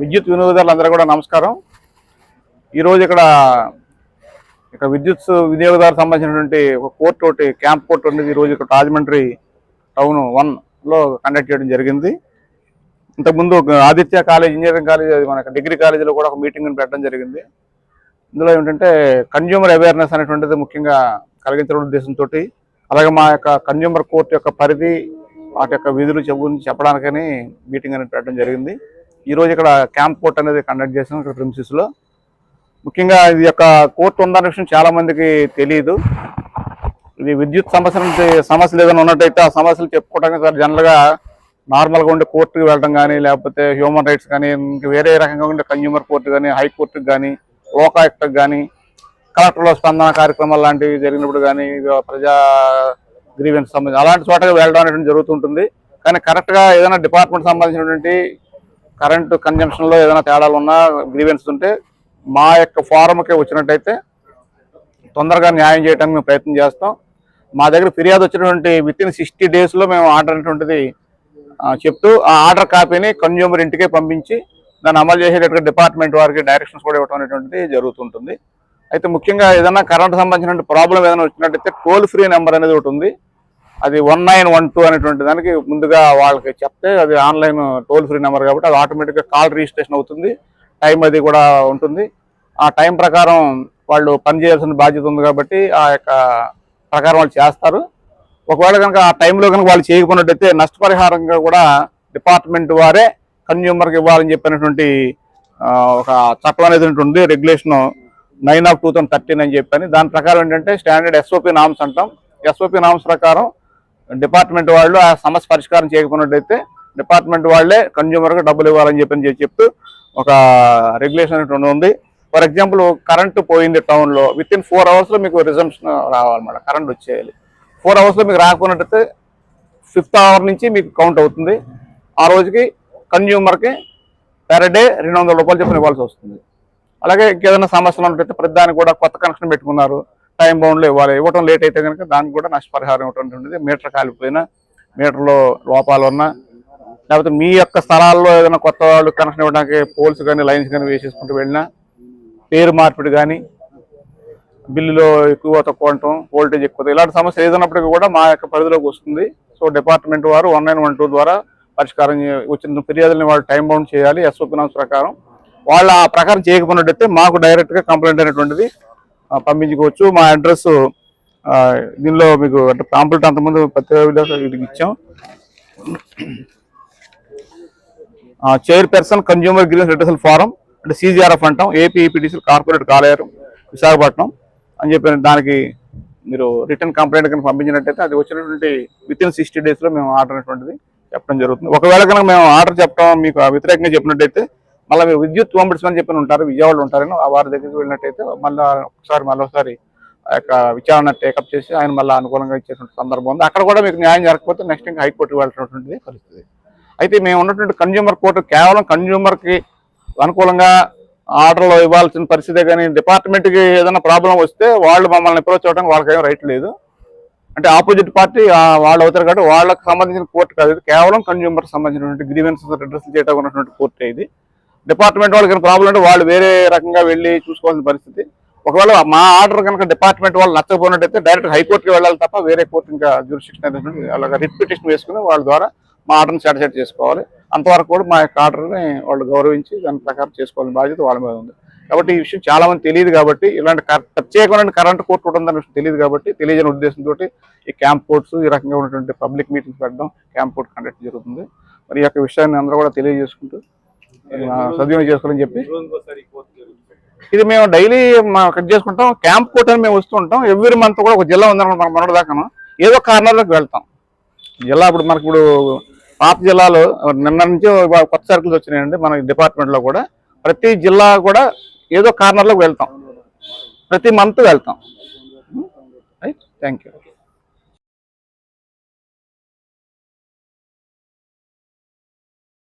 విద్యుత్ వినియోగదారులందరూ కూడా నమస్కారం. ఈరోజు ఇక్కడ ఇక్కడ విద్యుత్ వినియోగదారు సంబంధించినటువంటి ఒక కోర్టు ఒకటి క్యాంప్ కోర్టు ఉండేది ఈరోజు ఇక్కడ రాజమండ్రి టౌన్ వన్లో కండక్ట్ చేయడం జరిగింది. ఇంతకుముందు ఆదిత్య కాలేజ్ ఇంజనీరింగ్ కాలేజ్ మన డిగ్రీ కాలేజీలో కూడా ఒక మీటింగ్ పెట్టడం జరిగింది. ఇందులో ఏమిటంటే కన్జ్యూమర్ అవేర్నెస్ అనేటువంటిది ముఖ్యంగా కలిగించడం ఉద్దేశంతో అలాగే మా యొక్క కన్జ్యూమర్ కోర్టు యొక్క పరిధి వాటి యొక్క విధులు చెప్పు చెప్పడానికని మీటింగ్ అనేది పెట్టడం జరిగింది. ఈరోజు ఇక్కడ క్యాంప్ కోర్ట్ అనేది కండక్ట్ చేసాం ఇక్కడ ప్రిన్సిస్లో ముఖ్యంగా ఇది యొక్క కోర్టు ఉందన్న విషయం చాలామందికి తెలియదు ఇది విద్యుత్ సమస్య నుంచి సమస్యలు ఏదైనా ఉన్నట్టయితే ఆ సమస్యలు చెప్పుకోవడానికి సార్ జనరల్గా నార్మల్గా నార్మల్గా ఉండే కోర్టుకి వెళ్ళడం కానీ లేకపోతే హ్యూమన్ రైట్స్ కానీ ఇంకా వేరే రకంగా ఉండే కన్జ్యూమర్ కోర్టు కానీ హైకోర్టుకి కానీ లోకాయుక్తకు కానీ కలెక్టర్లో స్పందన కార్యక్రమాలు లాంటివి జరిగినప్పుడు కానీ ప్రజా గ్రీవెన్స్ సంబంధించి అలాంటి చోటకి వెళ్ళడం అనేటువంటి జరుగుతుంటుంది. కానీ కరెక్ట్గా ఏదైనా డిపార్ట్మెంట్ సంబంధించినటువంటి కరెంటు కన్జంప్షన్లో ఏదైనా తేడాలు ఉన్నా గ్రీవెన్స్ ఉంటే మా యొక్క ఫారంకే వచ్చినట్టయితే తొందరగా న్యాయం చేయడానికి మేము ప్రయత్నం చేస్తాం. మా దగ్గర ఫిర్యాదు వచ్చినటువంటి విత్ ఇన్ సిక్స్టీ డేస్లో మేము ఆర్డర్ అనేటువంటిది చెప్తూ ఆ ఆర్డర్ కాపీని కన్జ్యూమర్ ఇంటికే పంపించి దాన్ని అమలు చేసేటట్టుగా డిపార్ట్మెంట్ వారికి డైరెక్షన్స్ కూడా ఇవ్వడం అనేటువంటిది జరుగుతుంటుంది. అయితే ముఖ్యంగా ఏదైనా కరెంట్ సంబంధించిన ప్రాబ్లం ఏదైనా వచ్చినట్టయితే టోల్ ఫ్రీ నెంబర్ అనేది ఒకటి ఉంది. అది వన్ నైన్ వన్ టూ అనేటువంటి దానికి ముందుగా వాళ్ళకి చెప్తే అది ఆన్లైన్ టోల్ ఫ్రీ నెంబర్ కాబట్టి అది ఆటోమేటిక్గా కాల్ రిజిస్ట్రేషన్ అవుతుంది. టైం అది కూడా ఉంటుంది. ఆ టైం ప్రకారం వాళ్ళు పనిచేయాల్సిన బాధ్యత ఉంది కాబట్టి ఆ యొక్క ప్రకారం వాళ్ళు చేస్తారు. ఒకవేళ కనుక ఆ టైంలో కనుక వాళ్ళు చేయకపోయినట్టయితే నష్టపరిహారంగా కూడా డిపార్ట్మెంట్ వారే కన్జ్యూమర్కి ఇవ్వాలని చెప్పినటువంటి ఒక చట్టం అనేది ఉంటుంది. Regulation nine of two thousand thirteen అని చెప్పని. దాని ప్రకారం ఏంటంటే స్టాండర్డ్ ఎస్ఓపి నామ్స్ అంటాం. ఎస్ఓపి నామ్స్ ప్రకారం డిపార్ట్మెంట్ వాళ్ళు ఆ సమస్య పరిష్కారం చేయకపోయినట్టయితే డిపార్ట్మెంట్ వాళ్ళే కన్జ్యూమర్కి డబ్బులు ఇవ్వాలని చెప్పని చెప్పి చెప్తూ ఒక రెగ్యులేషన్ అనేటువంటి ఉంది. ఫర్ ఎగ్జాంపుల్ కరెంటు పోయింది టౌన్లో విత్ ఇన్ ఫోర్ అవర్స్లో మీకు రిజంప్షన్ రావాలన్నమాట కరెంట్ వచ్చేయాలి. ఫోర్ అవర్స్లో మీకు రాకున్నట్టయితే ఫిఫ్త్ అవర్ నుంచి మీకు కౌంట్ అవుతుంది. ఆ రోజుకి కన్జ్యూమర్కి పెర్ డే రెండు వందల రూపాయలు చెప్పిన ఇవ్వాల్సి వస్తుంది. అలాగే ఇంకేదైనా సమస్యలు ఉన్నట్టయితే ప్రతిదానికి కూడా కొత్త కనెక్షన్ పెట్టుకున్నారు. టైం బౌండ్లో ఇవ్వాలి. ఇవ్వటం లేట్ అయితే కనుక దానికి కూడా నష్టపరిహారం ఇవ్వడం మీటర్ కాలిపోయినా మీటర్లో లోపాలు ఉన్నా లేకపోతే మీ యొక్క స్థలాల్లో ఏదైనా కొత్త వాళ్ళు కనెక్షన్ ఇవ్వడానికి పోల్స్ కానీ లైన్స్ కానీ వేసేసుకుంటూ వెళ్ళినా పేరు మార్పిడి కానీ బిల్లులో ఎక్కువ తక్కువ ఉండటం వోల్టేజ్ ఎక్కువ ఇలాంటి సమస్య ఏదైనప్పటికీ కూడా మా యొక్క పరిధిలోకి వస్తుంది. So department one nine one two two ద్వారా పరిష్కారం వచ్చిన ఫిర్యాదులను వాళ్ళు టైం బౌండ్ చేయాలి. ఎస్ఓపి నామ్స్ ప్రకారం. వాళ్ళు ఆ ప్రకారం చేయకపోయినట్టయితే మాకు డైరెక్ట్గా కంప్లైంట్ అనేటువంటిది పంపించుకోవచ్చు. మా అడ్రస్ దీనిలో మీకు అంటే పాంప్లెట్ అంతకుముందు పత్రికా వీటికి ఇచ్చాం. Chairperson consumer grievance redressal forum అంటే సీజీఆర్ఎఫ్ అంటాం. ఏపీఈపీటీసీ కార్పొరేట్ కాలేయం విశాఖపట్నం అని చెప్పి దానికి మీరు రిటర్న్ కంప్లైంట్ కనుక పంపించినట్టయితే అది వచ్చినటువంటి విత్ ఇన్ సిక్స్టీ డేస్లో మేము ఆర్డర్ అనేటువంటిది చెప్పడం జరుగుతుంది. ఒకవేళ కనుక మేము ఆర్డర్ చెప్పడం మీకు వ్యతిరేకంగా చెప్పినట్టయితే మళ్ళీ మీరు విద్యుత్ అని చెప్పి ఉంటారు విజయవాడలో ఉంటారని వారి దగ్గరికి వెళ్ళినట్టయితే మళ్ళీ ఒకసారి మళ్ళీ ఒకసారి ఆ యొక్క విచారణ టేకప్ చేసి ఆయన మళ్ళీ అనుకూలంగా ఇచ్చేటువంటి సందర్భం ఉంది. అక్కడ కూడా మీకు న్యాయం జరగకపోతే నెక్స్ట్ ఇంకా హైకోర్టుకి వెళ్ళినటువంటిది పరిస్థితి. అయితే మేము ఉన్నటువంటి కన్జ్యూమర్ కోర్టు కేవలం కన్జ్యూమర్కి అనుకూలంగా ఆర్డర్లో ఇవ్వాల్సిన పరిస్థితే కానీ డిపార్ట్మెంట్కి ఏదైనా ప్రాబ్లం వస్తే వాళ్ళు మమ్మల్ని అప్రోచ్ అవ్వడానికి వాళ్ళకి రైట్ లేదు. అంటే ఆపోజిట్ పార్టీ వాళ్ళు అవుతారు కాబట్టి వాళ్ళకి సంబంధించిన కోర్టు కాదు. ఇది కేవలం కన్జ్యూమర్కి సంబంధించినటువంటి గ్రీవెన్సెస్ రిడ్రెస్ చేయడానికి ఉన్నటువంటి కోర్టు ఇది. డిపార్ట్మెంట్ వాళ్ళకి ప్రాబ్లం అంటే వాళ్ళు వేరే రకంగా వెళ్ళి చూసుకోవాల్సిన పరిస్థితి. ఒకవేళ మా ఆర్డర్ కనుక డిపార్ట్మెంట్ వాళ్ళు నచ్చకపోయినట్టయితే డైరెక్ట్ హైకోర్టుకి వెళ్ళాలి తప్ప వేరే కోర్టు ఇంకా జ్యూరిస్టిక్షన్ అనేటువంటి అలాగా రిట్ పిటిషన్ వేసుకుని వాళ్ళ ద్వారా మా ఆర్డర్ని సాటిస్ఫైడ్ చేసుకోవాలి. అంతవరకు కూడా మా యొక్క ఆర్డర్ని వాళ్ళు గౌరవించి దాని ప్రకారం చేసుకోవాలని బాధ్యత వాళ్ళ మీద ఉంది. కాబట్టి ఈ విషయం చాలా మంది తెలియదు కాబట్టి ఇలాంటి ప్రత్యేకమైన కరెంట్ కోర్టు ఉంటుందన్న విషయం తెలియదు కాబట్టి తెలియజేయని ఉద్దేశంతో ఈ క్యాంప్ కోర్ట్స్ ఈ రకంగా ఉన్నటువంటి పబ్లిక్ మీటింగ్స్ పెట్టడం క్యాంప్ కోర్ట్ కండక్ట్ జరుగుతుంది. మరి ఈ యొక్క విషయాన్ని అందరూ కూడా తెలియజేసుకుంటూ సద్వినియోగం చేసుకోవాలని చెప్పి. ఇది మేము డైలీ కట్ చేసుకుంటాం. క్యాంప్ కోర్ట్ అని మేము వస్తుంటాం. ఎవ్రీ మంత్ కూడా ఒక జిల్లా ఉందన్నమాట మన మొన్నటి దాకాను. ఏదో కార్నర్లోకి వెళ్తాం. జిల్లా ఇప్పుడు మనకి ఇప్పుడు పాత జిల్లాలో నిన్న నుంచి కొత్త సర్కిల్స్ వచ్చినాయండి మన డిపార్ట్మెంట్లో కూడా. ప్రతి జిల్లా కూడా ఏదో కార్నర్లోకి వెళ్తాం. ప్రతి మంత్ వెళ్తాం. రైట్. Thank you.